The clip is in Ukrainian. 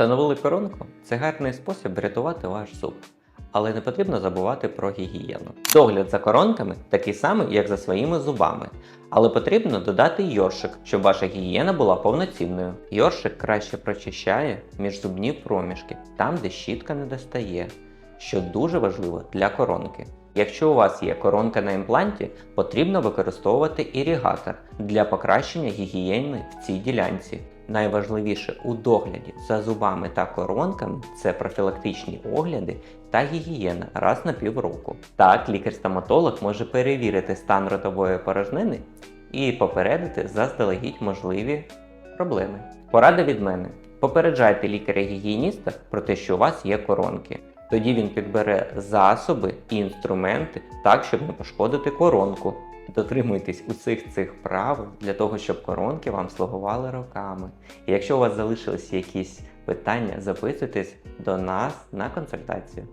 Встановили коронку це гарний спосіб врятувати ваш зуб. Але не потрібно забувати про гігієну. Догляд за коронками такий самий, як за своїми зубами. Але потрібно додати йоршик, щоб ваша гігієна була повноцінною. Йоршик краще прочищає міжзубні проміжки, там, де щітка не достає, що дуже важливо для коронки. Якщо у вас є коронка на імпланті, потрібно використовувати іригатор для покращення гігієни в цій ділянці. Найважливіше у догляді за зубами та коронками це профілактичні огляди та гігієна раз на півроку. Так, лікар-стоматолог може перевірити стан ротової порожнини і попередити заздалегідь можливі проблеми. Порада від мене: попереджайте лікаря-гігієніста про те, що у вас є коронки. Тоді він підбере засоби і інструменти так, щоб не пошкодити коронку. Дотримуйтесь усіх цих правил для того, щоб коронки вам слугували роками. І якщо у вас залишились якісь питання, записуйтесь до нас на консультацію.